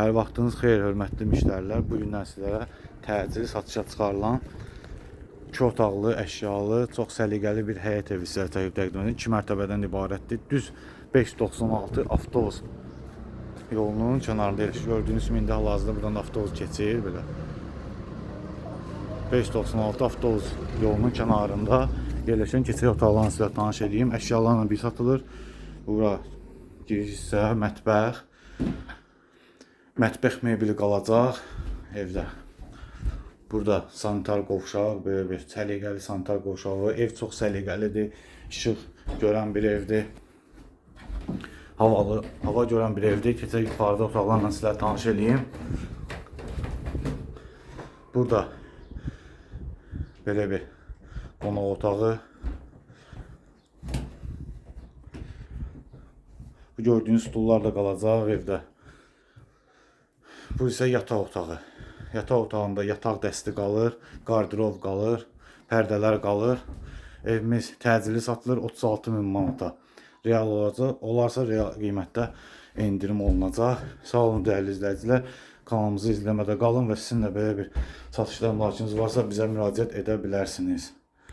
Hər vaxtınız xeyir, hörmətli müştərilər. Bu gündən sizlərə təcili satışa çıxarılan 2 otaqlı, əşyalı, çox səliqəli bir həyət evi sizlərə təqdim təqdim edir. 2 mərtəbədən ibarətdir. Düz 596 avtobus yolunun kənarında yerləşir. Gördüyünüz kimi indi hal-hazırda buradan avtobus keçir belə. 596 avtobus yolunun kənarında yerləşən keçid otaqlarını sizə tanış edeyim. Əşyalarla bir satılır. Bura giriş hissə, mətbəx, mətbəx mebeli qalacaq evdə. Burada sanitar qovşaq, belə bir səliqəli sanitar qovşağı. Ev çox səliqəlidir. İşıq görən bir evdir. Havalı, hava görən bir evdir. Keçək yuxarıda otaqlarla sizə tanış edeyim. Burada belə bir qonaq otağı. Bu gördüyünüz stullar da qalacaq evdə. Bu isə yataq otağı. Yataq otağında yataq dəsti qalır, qardırov qalır, pərdələr qalır. Evimiz təcili satılır 36 min manata. Real olacaq. Olarsa real qiymətdə endirim olunacaq. Sağ olun dəyərli izləyicilər. Kanalımızı izləmədə qalın və sizin də belə bir satışlar mülahizəniz varsa bizə müraciət edə bilərsiniz.